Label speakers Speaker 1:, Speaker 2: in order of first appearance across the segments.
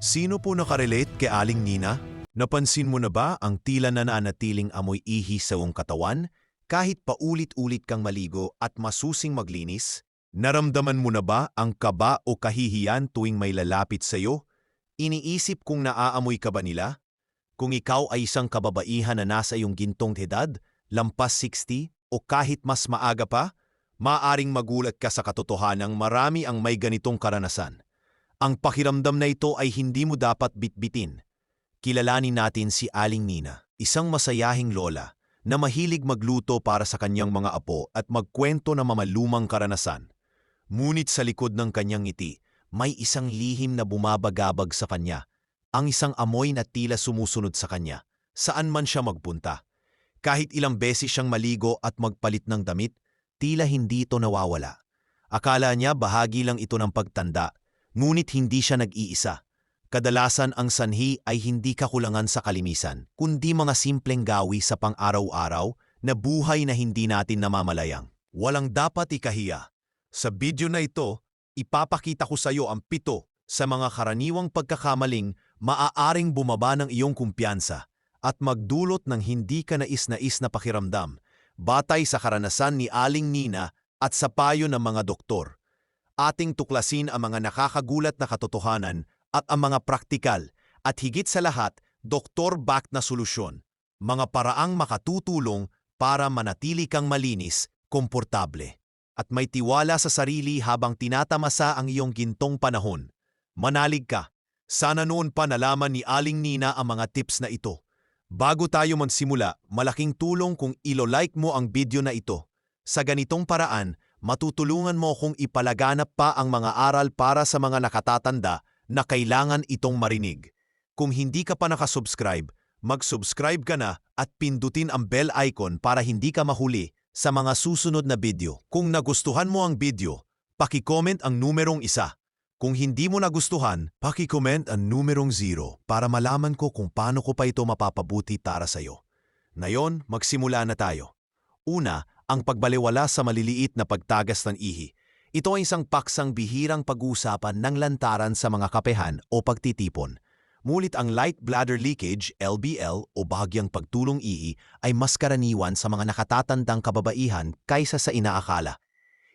Speaker 1: Sino po nakarelate kay Aling Nina? Napansin mo na ba ang tila nananatiling amoy ihi sa iyong katawan kahit paulit-ulit kang maligo at masusing maglinis? Naramdaman mo na ba ang kaba o kahihiyan tuwing may lalapit sa iyo? Iniisip kung naaamoy ka ba nila? Kung ikaw ay isang kababaihan na nasa iyong gintong edad, lampas 60 o kahit mas maaga pa, maaring magulat ka sa katotohanang marami ang may ganitong karanasan. Ang pakiramdam na ito ay hindi mo dapat bitbitin. Kilalanin natin si Aling Nina, isang masayahing lola na mahilig magluto para sa kanyang mga apo at magkwento ng mamalumang karanasan. Ngunit sa likod ng kanyang ngiti, may isang lihim na bumabagabag sa kanya, ang isang amoy na tila sumusunod sa kanya, saan man siya magpunta. Kahit ilang beses siyang maligo at magpalit ng damit, tila hindi ito nawawala. Akala niya bahagi lang ito ng pagtanda, ngunit hindi siya nag-iisa. Kadalasan ang sanhi ay hindi kakulangan sa kalimisan, kundi mga simpleng gawi sa pang-araw-araw na buhay na hindi natin namamalayang. Walang dapat ikahiya. Sa video na ito, ipapakita ko sa iyo ang pito sa mga karaniwang pagkakamaling maaaring bumaba ng iyong kumpiyansa at magdulot ng hindi ka nais-nais na pakiramdam batay sa karanasan ni Aling Nina at sa payo ng mga doktor. Ating tuklasin ang mga nakakagulat na katotohanan at ang mga praktikal at higit sa lahat, doktor-backed na solusyon, mga paraang makatutulong para manatili kang malinis, komportable, at may tiwala sa sarili habang tinatamasa ang iyong gintong panahon. Manalig ka. Sana noon pa nalaman ni Aling Nina ang mga tips na ito. Bago tayo magsimula, malaking tulong kung ilo-like mo ang video na ito. Sa ganitong paraan, matutulungan mo kung ipalaganap pa ang mga aral para sa mga nakatatanda na kailangan itong marinig. Kung hindi ka pa nakasubscribe, mag-subscribe ka na at pindutin ang bell icon para hindi ka mahuli sa mga susunod na video. Kung nagustuhan mo ang video, paki-comment ang numerong isa. Kung hindi mo nagustuhan, paki-comment ang numerong zero para malaman ko kung paano ko pa ito mapapabuti para sa iyo. Ngayon, magsimula na tayo. Una, ang pagbaliwala sa maliliit na pagtagas ng ihi. Ito ay isang paksang bihirang pag-uusapan ng lantaran sa mga kapehan o pagtitipon. Mulit ang light bladder leakage, LBL o bahagyang pagtulong ihi ay mas karaniwan sa mga nakatatandang kababaihan kaysa sa inaakala.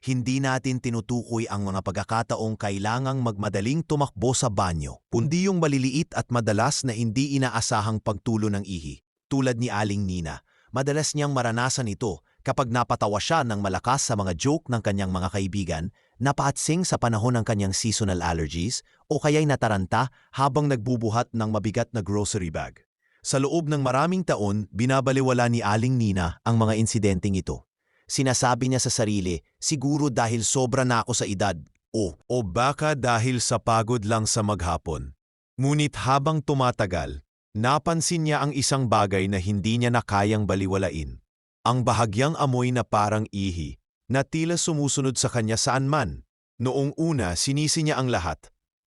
Speaker 1: Hindi natin tinutukoy ang mga pagkakataong kailangang magmadaling tumakbo sa banyo, kundi yung maliliit at madalas na hindi inaasahang pagtulo ng ihi. Tulad ni Aling Nina, madalas niyang maranasan ito kapag napatawa siya ng malakas sa mga joke ng kanyang mga kaibigan, napaatsing sa panahon ng kanyang seasonal allergies, o kaya'y nataranta habang nagbubuhat ng mabigat na grocery bag. Sa loob ng maraming taon, binabaliwala ni Aling Nina ang mga insidenteng ito. Sinasabi niya sa sarili, siguro dahil sobra na ako sa edad, o, o baka dahil sa pagod lang sa maghapon. Ngunit habang tumatagal, napansin niya ang isang bagay na hindi niya na kayang baliwalain. Ang bahagyang amoy na parang ihi, na tila sumusunod sa kanya saan man. Noong una, sinisi niya ang lahat.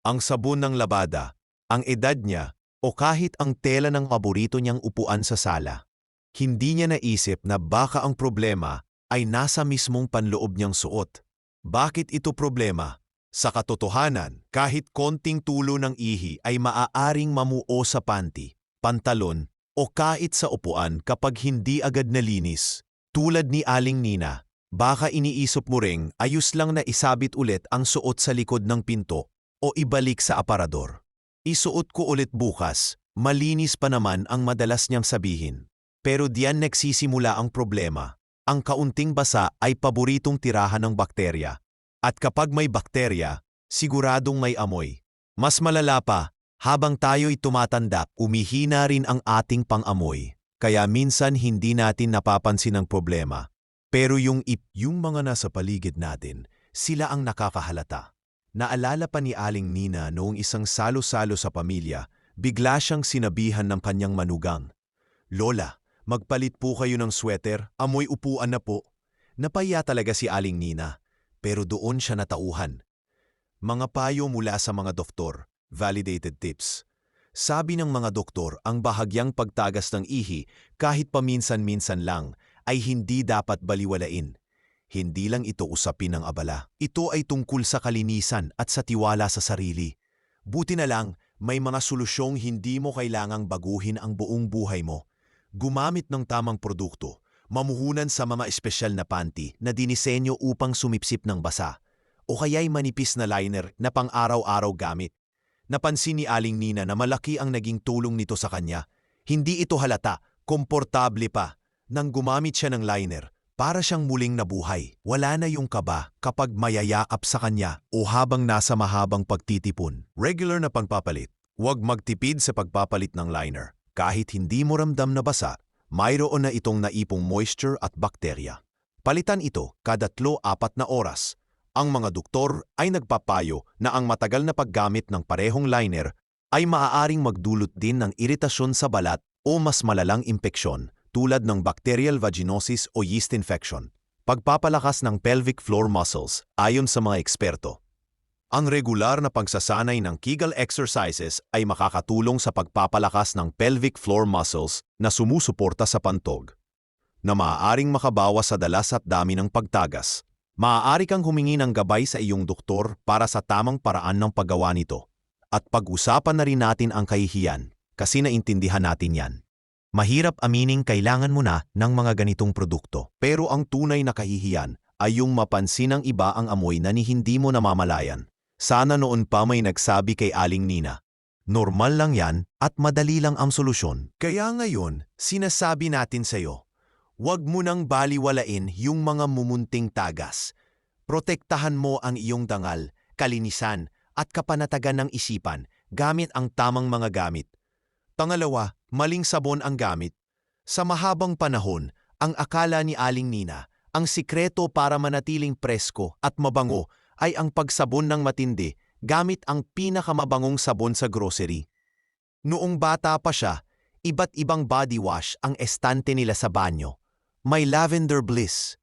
Speaker 1: Ang sabon ng labada, ang edad niya, o kahit ang tela ng paborito niyang upuan sa sala. Hindi niya naisip na baka ang problema ay nasa mismong panloob niyang suot. Bakit ito problema? Sa katotohanan, kahit konting tulo ng ihi ay maaaring mamuo sa panty, pantalon, o kahit sa upuan kapag hindi agad nalinis. Tulad ni Aling Nina, baka iniisip mo ring ayos lang na isabit ulit ang suot sa likod ng pinto o ibalik sa aparador. Isuot ko ulit bukas, malinis pa naman ang madalas niyang sabihin. Pero diyan nagsisimula ang problema. Ang kaunting basa ay paboritong tirahan ng bakterya. At kapag may bakterya, siguradong may amoy. Mas malala pa, habang tayo'y tumatanda, umihina rin ang ating pang-amoy. Kaya minsan hindi natin napapansin ang problema. Pero yung ip, yung mga nasa paligid natin, sila ang nakakahalata. Naalala pa ni Aling Nina noong isang salo-salo sa pamilya, bigla siyang sinabihan ng kanyang manugang. Lola, magpalit po kayo ng sweater, amoy upuan na po. Napaya talaga si Aling Nina, pero doon siya natauhan. Mga payo mula sa mga doktor, validated tips. Sabi ng mga doktor, ang bahagyang pagtagas ng ihi kahit paminsan-minsan lang ay hindi dapat baliwalain. Hindi lang ito usapin ng abala. Ito ay tungkol sa kalinisan at sa tiwala sa sarili. Buti na lang, May mga solusyong hindi mo kailangang baguhin ang buong buhay mo. Gumamit ng tamang produkto, mamuhunan sa mga espesyal na panty na dinisenyo upang sumipsip ng basa, o kaya'y manipis na liner na pang-araw-araw gamit. Napansin ni Aling Nina na malaki ang naging tulong nito sa kanya. Hindi ito halata, komportable pa. Nang gumamit siya ng liner, para siyang muling nabuhay. Wala na yung kaba kapag mayayakap sa kanya o habang nasa mahabang pagtitipon. Regular na pagpapalit. Huwag magtipid sa pagpapalit ng liner. Kahit hindi mo ramdam na basa, mayroon na itong naipong moisture at bakterya. Palitan ito kada tlo-apat na oras. Ang mga doktor ay nagpapayo na ang matagal na paggamit ng parehong liner ay maaaring magdulot din ng iritasyon sa balat o mas malalang impeksyon tulad ng bacterial vaginosis o yeast infection. Pagpapalakas ng pelvic floor muscles ayon sa mga eksperto. Ang regular na pagsasanay ng Kegel exercises ay makakatulong sa pagpapalakas ng pelvic floor muscles na sumusuporta sa pantog, na maaaring makabawas sa dalas at dami ng pagtagas. Maaari kang humingi ng gabay sa iyong doktor para sa tamang paraan ng paggawa nito. At pag-usapan na rin natin ang kahihiyan kasi naintindihan natin yan. Mahirap amining kailangan mo na ng mga ganitong produkto. Pero ang tunay na kahihiyan ay yung mapansin ng iba ang amoy na ni hindi mo namamalayan. Sana noon pa may nagsabi kay Aling Nina. Normal lang yan at madali lang ang solusyon. Kaya ngayon, sinasabi natin sa'yo, huwag mo nang baliwalain yung mga mumunting tagas. Protektahan mo ang iyong dangal, kalinisan, at kapanatagan ng isipan gamit ang tamang mga gamit. Pangalawa, maling sabon ang gamit. Sa mahabang panahon, ang akala ni Aling Nina, ang sikreto para manatiling presko at mabango ay ang pagsabon ng matindi gamit ang pinakamabangong sabon sa grocery. Noong bata pa siya, iba't ibang body wash ang estante nila sa banyo. May lavender bliss,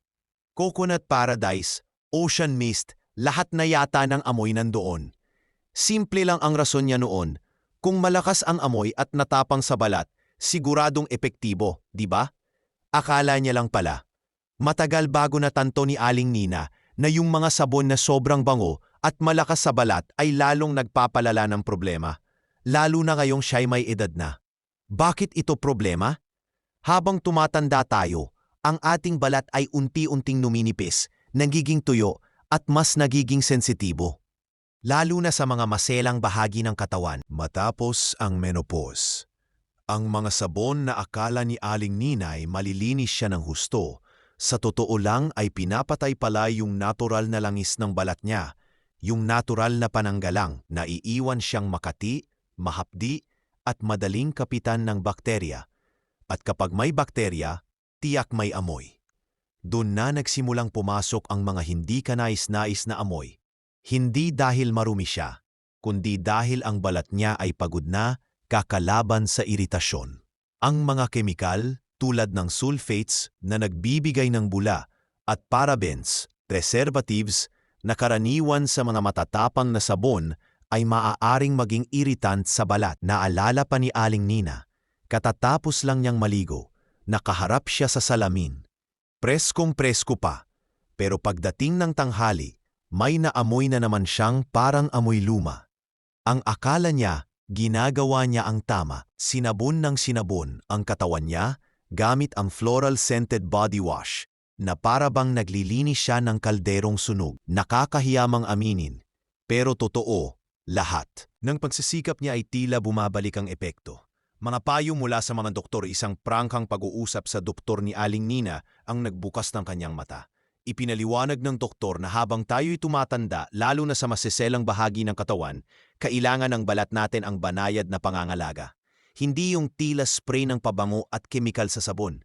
Speaker 1: coconut paradise, ocean mist, lahat na yata ng amoy nandoon. Simple lang ang rason niya noon kung malakas ang amoy at natapang sa balat, siguradong epektibo, di ba? Akala niya lang pala. Matagal bago natanto ni Aling Nina na yung mga sabon na sobrang bango at malakas sa balat ay lalong nagpapalala ng problema, lalo na ngayong siya'y may edad na. Bakit ito problema? Habang tumatanda tayo, ang ating balat ay unti-unting numinipis, nagiging tuyo at mas nagiging sensitibo lalo na sa mga maselang bahagi ng katawan. Matapos ang menopause, ang mga sabon na akala ni Aling Ninay malilinis siya ng husto, sa totoo lang ay pinapatay pala yung natural na langis ng balat niya, yung natural na pananggalang na iiwan siyang makati, mahapdi, at madaling kapitan ng bakterya. At kapag may bakterya, tiyak may amoy. Doon na nagsimulang pumasok ang mga hindi kanais-nais na amoy, hindi dahil marumi siya, kundi dahil ang balat niya ay pagod na kakalaban sa iritasyon. Ang mga kemikal tulad ng sulfates na nagbibigay ng bula at parabens, preservatives na karaniwan sa mga matatapang na sabon ay maaaring maging iritant sa balat. Naalala pa ni Aling Nina, katatapos lang niyang maligo, nakaharap siya sa salamin. Preskong presko pa, pero pagdating ng tanghali, may naamoy na naman siyang parang amoy luma. Ang akala niya, ginagawa niya ang tama, sinabon ng sinabon ang katawan niya gamit ang floral scented body wash na para bang naglilinis siya ng kalderong sunog. Nakakahiyamang aminin, pero totoo, lahat. Nang pagsisikap niya ay tila bumabalik ang epekto. Mga mula sa mga doktor isang prangkang pag-uusap sa doktor ni Aling Nina ang nagbukas ng kanyang mata. Ipinaliwanag ng doktor na habang tayo'y tumatanda, lalo na sa masiselang bahagi ng katawan, kailangan ng balat natin ang banayad na pangangalaga. Hindi yung tila spray ng pabango at kemikal sa sabon.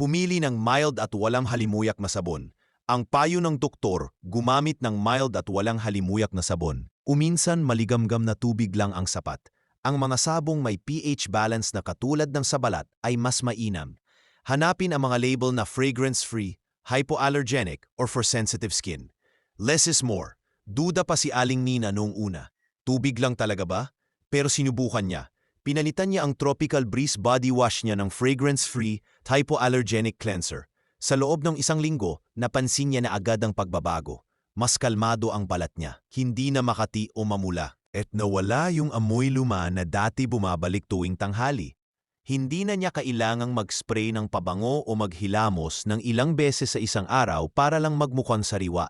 Speaker 1: Pumili ng mild at walang halimuyak na sabon. Ang payo ng doktor, gumamit ng mild at walang halimuyak na sabon. Uminsan maligamgam na tubig lang ang sapat. Ang mga sabong may pH balance na katulad ng sa balat ay mas mainam. Hanapin ang mga label na fragrance-free, hypoallergenic, or for sensitive skin. Less is more. Duda pa si Aling Nina noong una. Tubig lang talaga ba? Pero sinubukan niya. Pinalitan niya ang Tropical Breeze body wash niya ng fragrance-free, hypoallergenic cleanser. Sa loob ng isang linggo, napansin niya na agad ang pagbabago. Mas kalmado ang balat niya, hindi na makati o mamula. At nawala yung amoy luma na dati bumabalik tuwing tanghali. Hindi na niya kailangang mag-spray ng pabango o maghilamos ng ilang beses sa isang araw para lang magmukhang sariwa.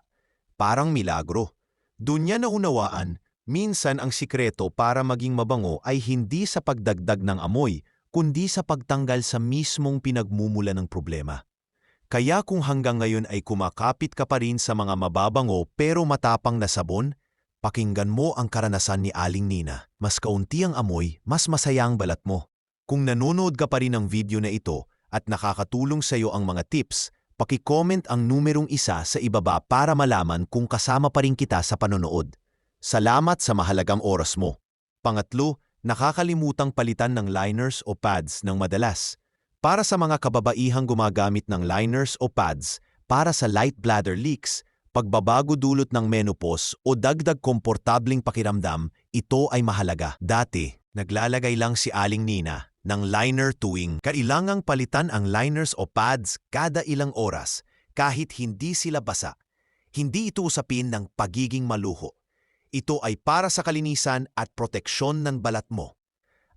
Speaker 1: Parang milagro. Doon niya naunawaan, minsan ang sikreto para maging mabango ay hindi sa pagdagdag ng amoy, kundi sa pagtanggal sa mismong pinagmumula ng problema. Kaya kung hanggang ngayon ay kumakapit ka pa rin sa mga mababango pero matapang na sabon, pakinggan mo ang karanasan ni Aling Nina. Mas kaunti ang amoy, mas masaya ang balat mo. Kung nanonood ka pa rin ng video na ito at nakakatulong sa iyo ang mga tips, paki-comment ang numerong isa sa ibaba para malaman kung kasama pa rin kita sa panonood. Salamat sa mahalagang oras mo. Pangatlo, nakakalimutang palitan ng liners o pads ng madalas. Para sa mga kababaihang gumagamit ng liners o pads para sa light bladder leaks, pagbabago dulot ng menopause o dagdag komportabling pakiramdam, ito ay mahalaga. Dati, naglalagay lang si Aling Nina ng liner tuwing kailangang palitan ang liners o pads kada ilang oras kahit hindi sila basa. Hindi ito usapin ng pagiging maluho. Ito ay para sa kalinisan at proteksyon ng balat mo.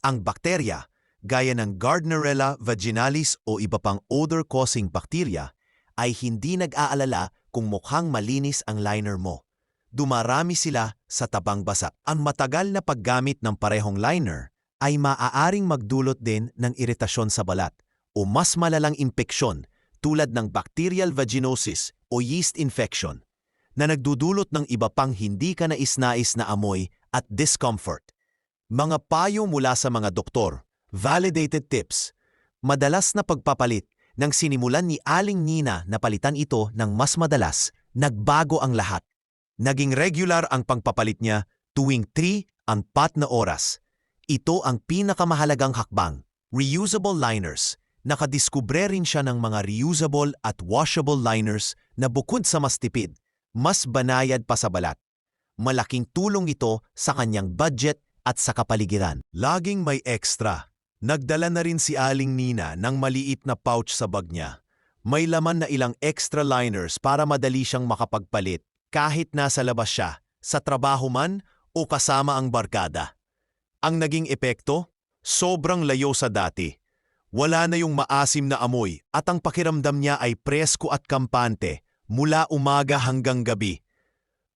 Speaker 1: Ang bakterya, gaya ng Gardnerella vaginalis o iba pang odor-causing bacteria, ay hindi nag-aalala kung mukhang malinis ang liner mo. Dumarami sila sa tabang basa. Ang matagal na paggamit ng parehong liner ay maaaring magdulot din ng iritasyon sa balat o mas malalang impeksyon tulad ng bacterial vaginosis o yeast infection na nagdudulot ng iba pang hindi ka nais-nais na amoy at discomfort. Mga payo mula sa mga doktor, validated tips, madalas na pagpapalit nang sinimulan ni Aling Nina na palitan ito ng mas madalas, nagbago ang lahat. Naging regular ang pangpapalit niya tuwing 3 ang 4 na oras. Ito ang pinakamahalagang hakbang, reusable liners. Nakadiskubre rin siya ng mga reusable at washable liners na bukod sa mas tipid, mas banayad pa sa balat. Malaking tulong ito sa kanyang budget at sa kapaligiran. Laging may extra. Nagdala na rin si Aling Nina ng maliit na pouch sa bag niya. May laman na ilang extra liners para madali siyang makapagpalit kahit nasa labas siya, sa trabaho man o kasama ang barkada. Ang naging epekto? Sobrang layo sa dati. Wala na yung maasim na amoy at ang pakiramdam niya ay presko at kampante mula umaga hanggang gabi.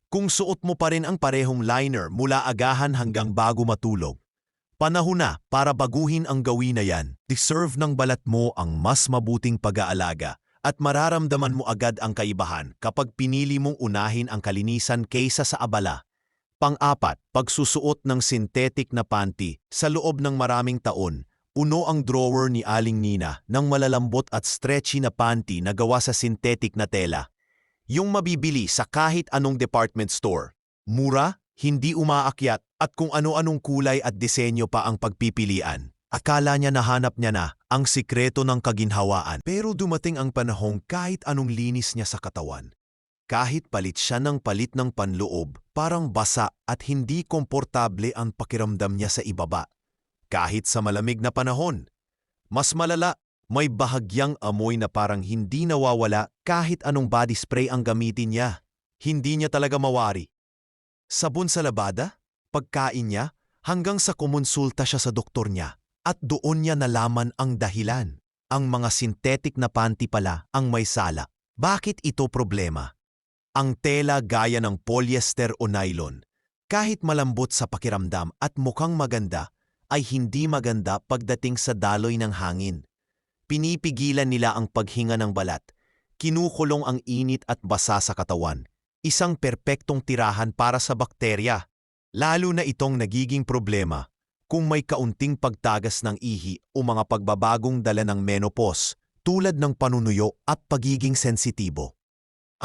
Speaker 1: Kung suot mo pa rin ang parehong liner mula agahan hanggang bago matulog, Panahon na para baguhin ang gawin na yan. Deserve ng balat mo ang mas mabuting pag-aalaga at mararamdaman mo agad ang kaibahan kapag pinili mong unahin ang kalinisan kaysa sa abala. Pang-apat, pagsusuot ng synthetic na panty sa loob ng maraming taon. Uno ang drawer ni Aling Nina ng malalambot at stretchy na panty na gawa sa synthetic na tela. Yung mabibili sa kahit anong department store. Mura, hindi umaakyat at kung ano-anong kulay at disenyo pa ang pagpipilian. Akala niya nahanap niya na ang sikreto ng kaginhawaan pero dumating ang panahong kahit anong linis niya sa katawan. Kahit palit siya ng palit ng panloob, parang basa at hindi komportable ang pakiramdam niya sa ibaba. Kahit sa malamig na panahon. Mas malala, may bahagyang amoy na parang hindi nawawala kahit anong body spray ang gamitin niya. Hindi niya talaga mawari sabon sa labada, pagkain niya, hanggang sa kumonsulta siya sa doktor niya at doon niya nalaman ang dahilan. Ang mga synthetic na panty pala ang may sala. Bakit ito problema? Ang tela gaya ng polyester o nylon, kahit malambot sa pakiramdam at mukhang maganda, ay hindi maganda pagdating sa daloy ng hangin. Pinipigilan nila ang paghinga ng balat, kinukulong ang init at basa sa katawan, isang perpektong tirahan para sa bakterya, lalo na itong nagiging problema kung may kaunting pagtagas ng ihi o mga pagbabagong dala ng menopause tulad ng panunuyo at pagiging sensitibo.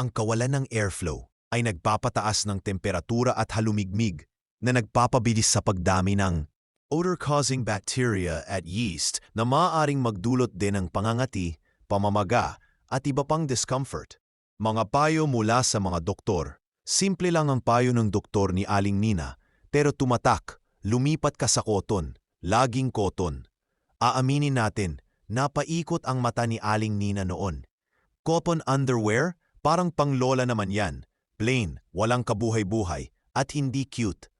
Speaker 1: Ang kawalan ng airflow ay nagpapataas ng temperatura at halumigmig na nagpapabilis sa pagdami ng odor-causing bacteria at yeast na maaaring magdulot din ng pangangati, pamamaga at iba pang discomfort. Mga payo mula sa mga doktor. Simple lang ang payo ng doktor ni Aling Nina, pero tumatak, lumipat ka sa koton, laging koton. Aaminin natin, napaikot ang mata ni Aling Nina noon. Cotton underwear, parang panglola naman yan. Plain, walang kabuhay-buhay, at hindi cute.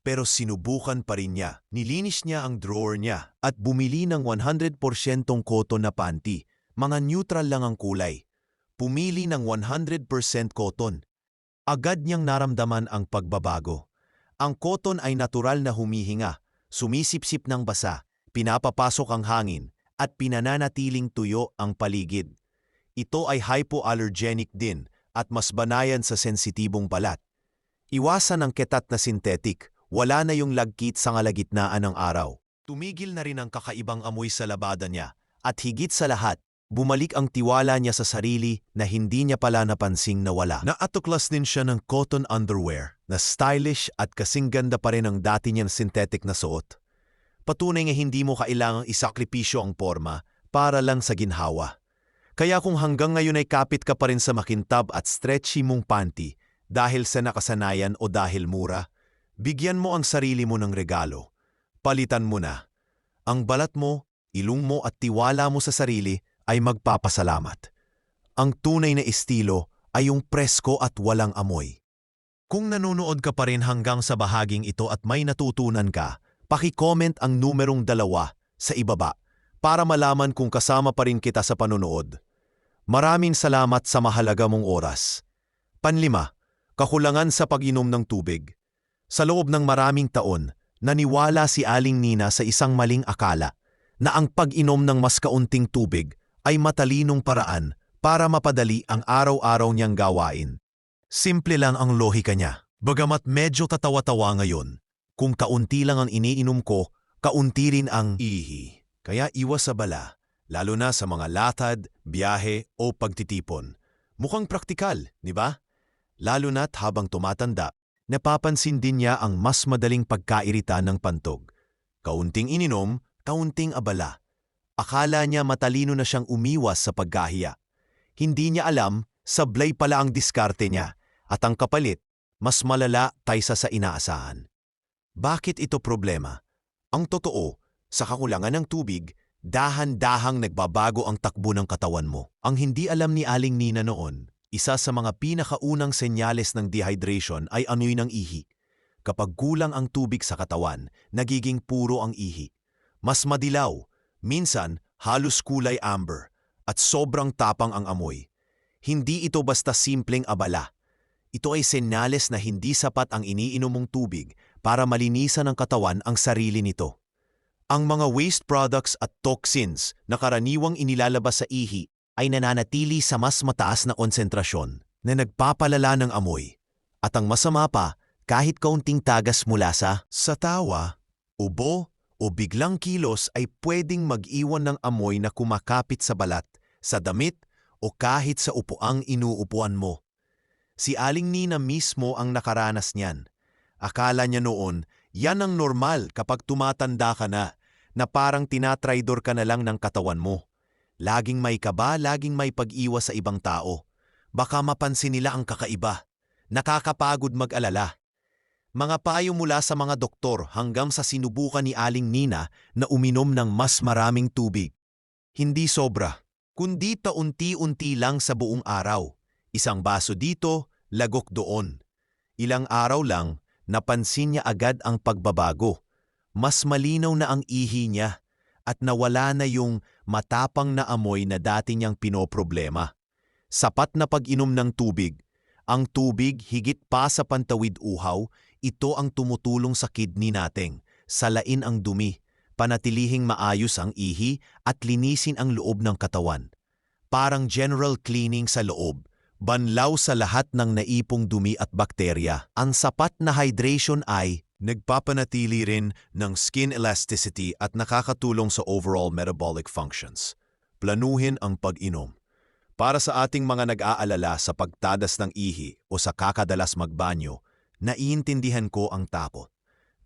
Speaker 1: Pero sinubukan pa rin niya. Nilinis niya ang drawer niya at bumili ng 100% cotton na panty. Mga neutral lang ang kulay. Pumili ng 100% cotton. Agad niyang naramdaman ang pagbabago. Ang cotton ay natural na humihinga, sumisipsip ng basa, pinapapasok ang hangin, at pinananatiling tuyo ang paligid. Ito ay hypoallergenic din at mas banayan sa sensitibong balat. Iwasan ang ketat na synthetic, wala na yung lagkit sa ngalagitnaan ng araw. Tumigil na rin ang kakaibang amoy sa labada niya at higit sa lahat, bumalik ang tiwala niya sa sarili na hindi niya pala napansing nawala. Naatuklas din siya ng cotton underwear na stylish at kasing ganda pa rin ang dati niyang synthetic na suot. Patunay nga hindi mo kailangang isakripisyo ang forma para lang sa ginhawa. Kaya kung hanggang ngayon ay kapit ka pa rin sa makintab at stretchy mong panty dahil sa nakasanayan o dahil mura, bigyan mo ang sarili mo ng regalo. Palitan mo na. Ang balat mo, ilong mo at tiwala mo sa sarili ay magpapasalamat. Ang tunay na estilo ay yung presko at walang amoy. Kung nanonood ka pa rin hanggang sa bahaging ito at may natutunan ka, paki-comment ang numerong dalawa sa ibaba para malaman kung kasama pa rin kita sa panonood. Maraming salamat sa mahalaga mong oras. Panlima, kakulangan sa pag-inom ng tubig. Sa loob ng maraming taon, naniwala si Aling Nina sa isang maling akala na ang pag-inom ng mas kaunting tubig ay matalinong paraan para mapadali ang araw-araw niyang gawain. Simple lang ang lohika niya. Bagamat medyo tatawa-tawa ngayon, kung kaunti lang ang iniinom ko, kaunti rin ang ihi. Kaya iwas sa bala, lalo na sa mga latad, biyahe o pagtitipon. Mukhang praktikal, di ba? Lalo na't habang tumatanda, napapansin din niya ang mas madaling pagkairita ng pantog. Kaunting ininom, kaunting abala. Akala niya matalino na siyang umiwas sa pagkahiya. Hindi niya alam, sablay pala ang diskarte niya at ang kapalit, mas malala kaysa sa inaasahan. Bakit ito problema? Ang totoo, sa kakulangan ng tubig, dahan-dahang nagbabago ang takbo ng katawan mo. Ang hindi alam ni Aling Nina noon, isa sa mga pinakaunang senyales ng dehydration ay anoy ng ihi. Kapag kulang ang tubig sa katawan, nagiging puro ang ihi. Mas madilaw, minsan halos kulay amber, at sobrang tapang ang amoy. Hindi ito basta simpleng abala. Ito ay senyales na hindi sapat ang iniinom mong tubig para malinisan ng katawan ang sarili nito. Ang mga waste products at toxins na karaniwang inilalabas sa ihi ay nananatili sa mas mataas na konsentrasyon na nagpapalala ng amoy. At ang masama pa, kahit kaunting tagas mula sa sa tawa, ubo o biglang kilos ay pwedeng mag-iwan ng amoy na kumakapit sa balat, sa damit o kahit sa upuang inuupuan mo. Si Aling Nina mismo ang nakaranas niyan. Akala niya noon, yan ang normal kapag tumatanda ka na, na parang tinatraidor ka na lang ng katawan mo. Laging may kaba, laging may pag-iwas sa ibang tao. Baka mapansin nila ang kakaiba. Nakakapagod mag-alala. Mga payo mula sa mga doktor hanggang sa sinubukan ni Aling Nina na uminom ng mas maraming tubig. Hindi sobra, kundi taunti-unti lang sa buong araw. Isang baso dito, lagok doon. Ilang araw lang, napansin niya agad ang pagbabago. Mas malinaw na ang ihi niya at nawala na yung matapang na amoy na dati niyang pinoproblema. Sapat na pag-inom ng tubig. Ang tubig higit pa sa pantawid uhaw ito ang tumutulong sa kidney nating, salain ang dumi, panatilihing maayos ang ihi at linisin ang loob ng katawan. Parang general cleaning sa loob, banlaw sa lahat ng naipong dumi at bakterya. Ang sapat na hydration ay nagpapanatili rin ng skin elasticity at nakakatulong sa overall metabolic functions. Planuhin ang pag-inom. Para sa ating mga nag-aalala sa pagtadas ng ihi o sa kakadalas magbanyo, Naiintindihan ko ang takot.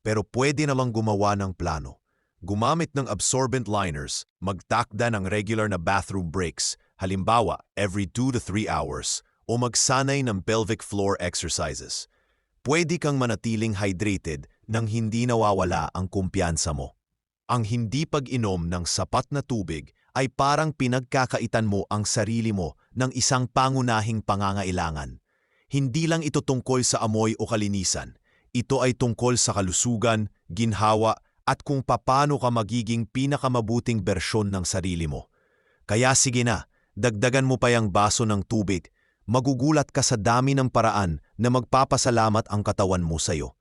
Speaker 1: Pero pwede na lang gumawa ng plano. Gumamit ng absorbent liners, magtakda ng regular na bathroom breaks, halimbawa every 2 to 3 hours, o magsanay ng pelvic floor exercises. Pwede kang manatiling hydrated nang hindi nawawala ang kumpiyansa mo. Ang hindi pag-inom ng sapat na tubig ay parang pinagkakaitan mo ang sarili mo ng isang pangunahing pangangailangan. Hindi lang ito tungkol sa amoy o kalinisan. Ito ay tungkol sa kalusugan, ginhawa, at kung papaano ka magiging pinakamabuting bersyon ng sarili mo. Kaya sige na, dagdagan mo pa yung baso ng tubig. Magugulat ka sa dami ng paraan na magpapasalamat ang katawan mo sa'yo.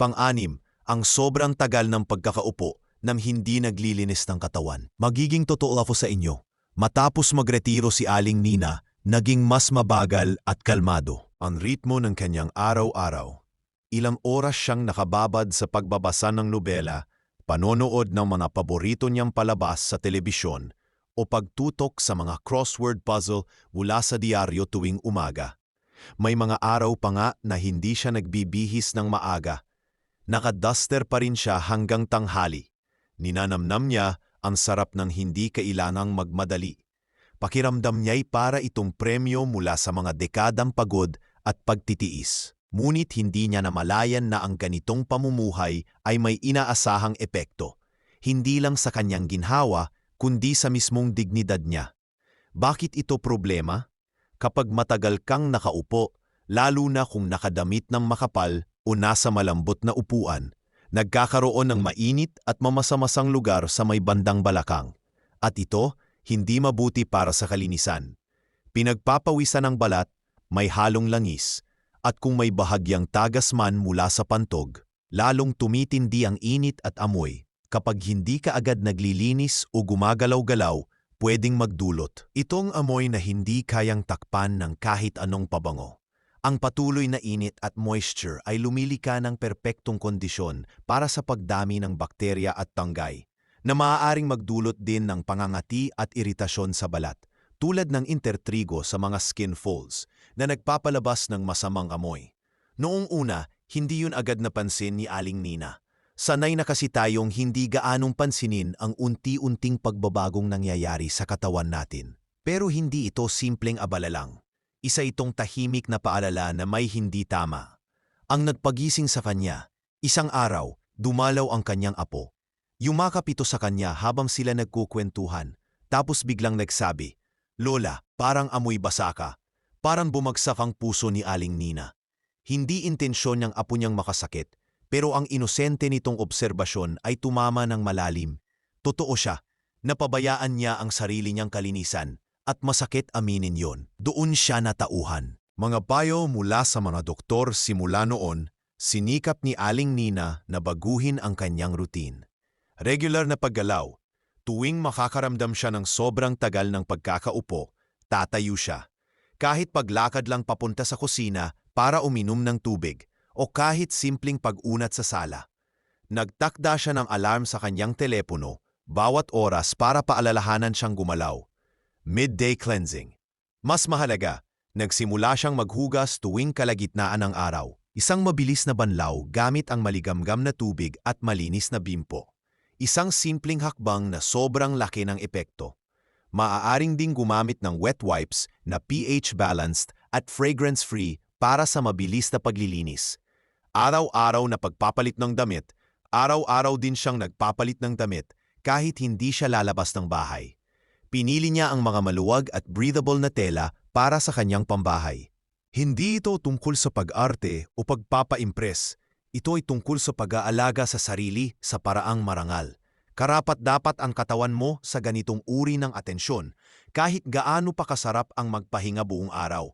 Speaker 1: Pang-anim, ang sobrang tagal ng pagkakaupo nang hindi naglilinis ng katawan. Magiging totoo ako sa inyo. Matapos magretiro si Aling Nina, naging mas mabagal at kalmado ang ritmo ng kanyang araw-araw. Ilang oras siyang nakababad sa pagbabasa ng nobela, panonood ng mga paborito niyang palabas sa telebisyon, o pagtutok sa mga crossword puzzle mula sa diaryo tuwing umaga. May mga araw pa nga na hindi siya nagbibihis ng maaga. Nakaduster pa rin siya hanggang tanghali. Ninanamnam niya ang sarap ng hindi kailangang magmadali. Pakiramdam niya'y para itong premyo mula sa mga dekadang pagod at pagtitiis. Ngunit hindi niya namalayan na ang ganitong pamumuhay ay may inaasahang epekto, hindi lang sa kanyang ginhawa, kundi sa mismong dignidad niya. Bakit ito problema? Kapag matagal kang nakaupo, lalo na kung nakadamit ng makapal o nasa malambot na upuan, nagkakaroon ng mainit at mamasamasang lugar sa may bandang balakang. At ito, hindi mabuti para sa kalinisan. Pinagpapawisan ng balat, may halong langis, at kung may bahagyang tagas man mula sa pantog, lalong tumitindi ang init at amoy. Kapag hindi ka agad naglilinis o gumagalaw-galaw, pwedeng magdulot. Itong amoy na hindi kayang takpan ng kahit anong pabango. Ang patuloy na init at moisture ay lumilika ng perpektong kondisyon para sa pagdami ng bakterya at tanggay, na maaaring magdulot din ng pangangati at iritasyon sa balat, tulad ng intertrigo sa mga skin folds na nagpapalabas ng masamang amoy. Noong una, hindi yun agad napansin ni Aling Nina. Sanay na kasi tayong hindi gaanong pansinin ang unti-unting pagbabagong nangyayari sa katawan natin. Pero hindi ito simpleng abala lang. Isa itong tahimik na paalala na may hindi tama. Ang nagpagising sa kanya, isang araw, dumalaw ang kanyang apo. Yumakap ito sa kanya habang sila nagkukwentuhan, tapos biglang nagsabi, Lola, parang amoy basa ka. Parang bumagsak ang puso ni Aling Nina. Hindi intensyon niyang apo niyang makasakit, pero ang inosente nitong obserbasyon ay tumama ng malalim. Totoo siya, napabayaan niya ang sarili niyang kalinisan, at masakit aminin yon. Doon siya natauhan. Mga payo mula sa mga doktor simula noon, sinikap ni Aling Nina na baguhin ang kanyang routine. Regular na paggalaw, tuwing makakaramdam siya ng sobrang tagal ng pagkakaupo, tatayo siya. Kahit paglakad lang papunta sa kusina para uminom ng tubig o kahit simpleng pag-unat sa sala. Nagtakda siya ng alarm sa kanyang telepono bawat oras para paalalahanan siyang gumalaw. Midday cleansing. Mas mahalaga, nagsimula siyang maghugas tuwing kalagitnaan ng araw. Isang mabilis na banlaw gamit ang maligamgam na tubig at malinis na bimpo. Isang simpleng hakbang na sobrang laki ng epekto. Maaaring ding gumamit ng wet wipes na pH-balanced at fragrance-free para sa mabilis na paglilinis. Araw-araw na pagpapalit ng damit, araw-araw din siyang nagpapalit ng damit kahit hindi siya lalabas ng bahay. Pinili niya ang mga maluwag at breathable na tela para sa kanyang pambahay. Hindi ito tungkol sa pag-arte o pagpapa-impress. Ito ay tungkol sa pag-aalaga sa sarili sa paraang marangal. Karapat dapat ang katawan mo sa ganitong uri ng atensyon kahit gaano pa kasarap ang magpahinga buong araw.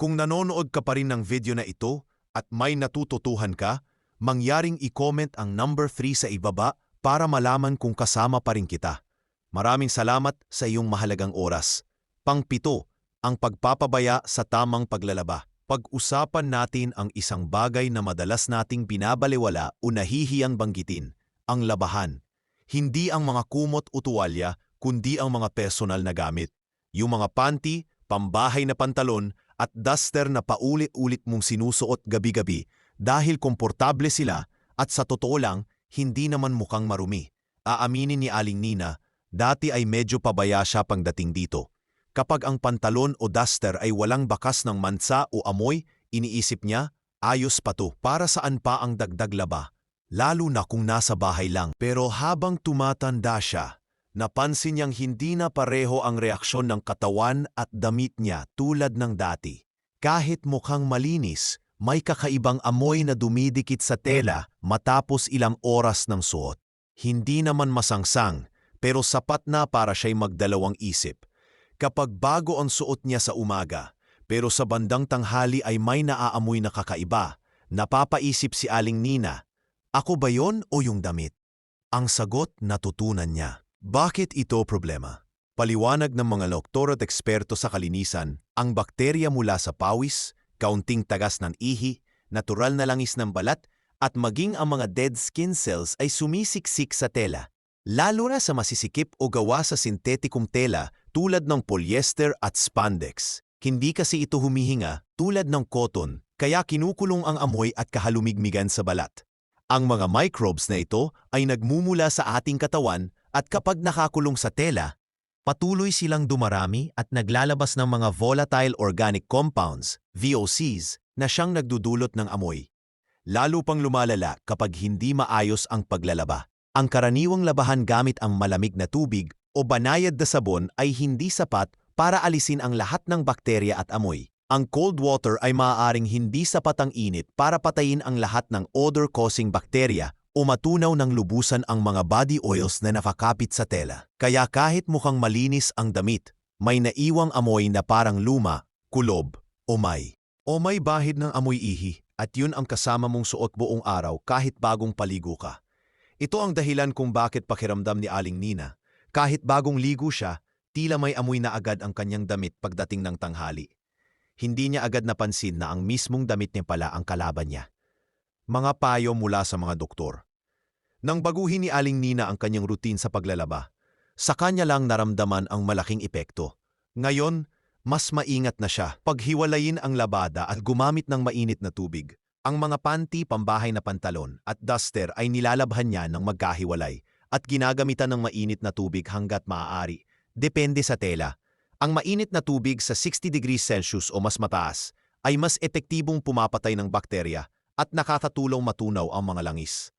Speaker 1: Kung nanonood ka pa rin ng video na ito at may natututuhan ka, mangyaring i-comment ang number 3 sa ibaba para malaman kung kasama pa rin kita. Maraming salamat sa iyong mahalagang oras. Pangpito, ang pagpapabaya sa tamang paglalaba. Pag-usapan natin ang isang bagay na madalas nating binabaliwala o nahihiyang banggitin, ang labahan. Hindi ang mga kumot o tuwalya, kundi ang mga personal na gamit. Yung mga panty, pambahay na pantalon, at duster na paulit-ulit mong sinusuot gabi-gabi dahil komportable sila at sa totoo lang, hindi naman mukhang marumi. Aaminin ni Aling Nina Dati ay medyo pabaya siya pangdating dito. Kapag ang pantalon o duster ay walang bakas ng mansa o amoy, iniisip niya, ayos pa to, para saan pa ang dagdag laba? Lalo na kung nasa bahay lang. Pero habang tumatanda siya, napansin niyang hindi na pareho ang reaksyon ng katawan at damit niya tulad ng dati. Kahit mukhang malinis, may kakaibang amoy na dumidikit sa tela matapos ilang oras ng suot. Hindi naman masangsang, pero sapat na para siya'y magdalawang isip. Kapag bago ang suot niya sa umaga, pero sa bandang tanghali ay may naaamoy na kakaiba, napapaisip si Aling Nina, ako ba yon o yung damit? Ang sagot natutunan niya. Bakit ito problema? Paliwanag ng mga doktor at eksperto sa kalinisan, ang bakterya mula sa pawis, kaunting tagas ng ihi, natural na langis ng balat, at maging ang mga dead skin cells ay sumisiksik sa tela. Lalo na sa masisikip o gawa sa sintetikong tela tulad ng polyester at spandex. Hindi kasi ito humihinga tulad ng cotton, kaya kinukulong ang amoy at kahalumigmigan sa balat. Ang mga microbes na ito ay nagmumula sa ating katawan at kapag nakakulong sa tela, patuloy silang dumarami at naglalabas ng mga volatile organic compounds, VOCs, na siyang nagdudulot ng amoy. Lalo pang lumalala kapag hindi maayos ang paglalaba. Ang karaniwang labahan gamit ang malamig na tubig o banayad na sabon ay hindi sapat para alisin ang lahat ng bakterya at amoy. Ang cold water ay maaaring hindi sapat ang init para patayin ang lahat ng odor-causing bakterya o matunaw ng lubusan ang mga body oils na nakakapit sa tela. Kaya kahit mukhang malinis ang damit, may naiwang amoy na parang luma, kulob, o may. O may bahid ng amoy ihi at yun ang kasama mong suot buong araw kahit bagong paligo ka. Ito ang dahilan kung bakit pakiramdam ni Aling Nina. Kahit bagong ligo siya, tila may amoy na agad ang kanyang damit pagdating ng tanghali. Hindi niya agad napansin na ang mismong damit niya pala ang kalaban niya. Mga payo mula sa mga doktor. Nang baguhin ni Aling Nina ang kanyang routine sa paglalaba, sa kanya lang naramdaman ang malaking epekto. Ngayon, mas maingat na siya paghiwalayin ang labada at gumamit ng mainit na tubig. Ang mga panty, pambahay na pantalon at duster ay nilalabhan niya ng magkahiwalay at ginagamitan ng mainit na tubig hanggat maaari. Depende sa tela. Ang mainit na tubig sa 60 degrees Celsius o mas mataas ay mas epektibong pumapatay ng bakterya at nakakatulong matunaw ang mga langis.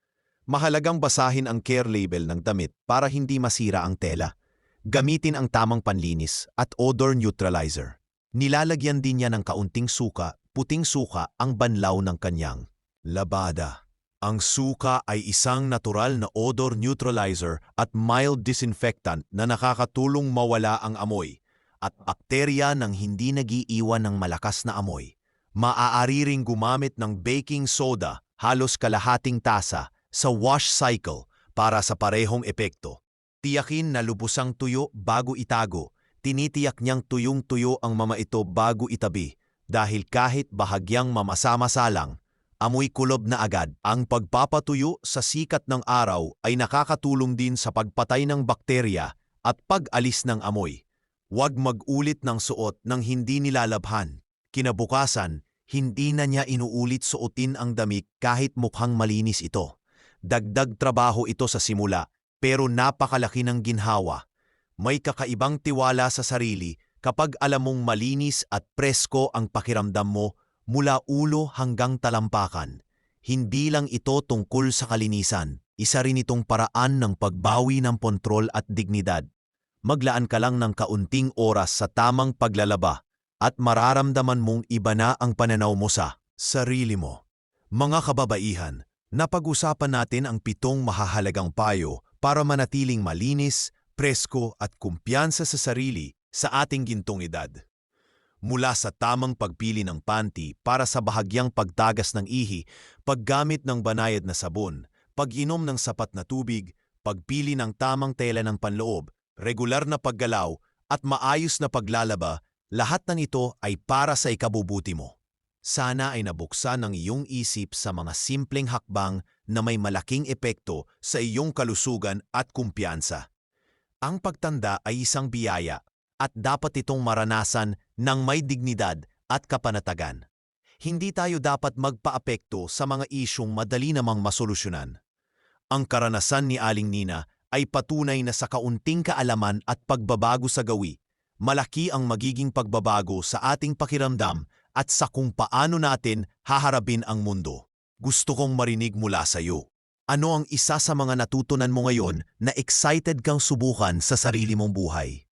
Speaker 1: Mahalagang basahin ang care label ng damit para hindi masira ang tela. Gamitin ang tamang panlinis at odor neutralizer. Nilalagyan din niya ng kaunting suka, puting suka ang banlaw ng kanyang labada. Ang suka ay isang natural na odor neutralizer at mild disinfectant na nakakatulong mawala ang amoy at bakterya ng hindi nagiiwan ng malakas na amoy. Maaari ring gumamit ng baking soda halos kalahating tasa sa wash cycle para sa parehong epekto. Tiyakin na lubusang tuyo bago itago. Tinitiyak niyang tuyong-tuyo ang mama ito bago itabi dahil kahit bahagyang mamasa-masa lang, amoy kulob na agad. Ang pagpapatuyo sa sikat ng araw ay nakakatulong din sa pagpatay ng bakterya at pag-alis ng amoy. Huwag mag-ulit ng suot ng hindi nilalabhan. Kinabukasan, hindi na niya inuulit suotin ang damit kahit mukhang malinis ito. Dagdag trabaho ito sa simula, pero napakalaki ng ginhawa. May kakaibang tiwala sa sarili kapag alam mong malinis at presko ang pakiramdam mo mula ulo hanggang talampakan. Hindi lang ito tungkol sa kalinisan, isa rin itong paraan ng pagbawi ng kontrol at dignidad. Maglaan ka lang ng kaunting oras sa tamang paglalaba at mararamdaman mong iba na ang pananaw mo sa sarili mo. Mga kababaihan, Napag-usapan natin ang pitong mahahalagang payo para manatiling malinis, presko at kumpiyansa sa sarili sa ating gintong edad. Mula sa tamang pagpili ng panty para sa bahagyang pagtagas ng ihi, paggamit ng banayad na sabon, pag-inom ng sapat na tubig, pagpili ng tamang tela ng panloob, regular na paggalaw at maayos na paglalaba, lahat ng ito ay para sa ikabubuti mo. Sana ay nabuksan ang iyong isip sa mga simpleng hakbang na may malaking epekto sa iyong kalusugan at kumpiyansa. Ang pagtanda ay isang biyaya at dapat itong maranasan ng may dignidad at kapanatagan. Hindi tayo dapat magpaapekto sa mga isyong madali namang masolusyonan. Ang karanasan ni Aling Nina ay patunay na sa kaunting kaalaman at pagbabago sa gawi, malaki ang magiging pagbabago sa ating pakiramdam at sa kung paano natin haharapin ang mundo. Gusto kong marinig mula sa iyo. Ano ang isa sa mga natutunan mo ngayon na excited kang subukan sa sarili mong buhay?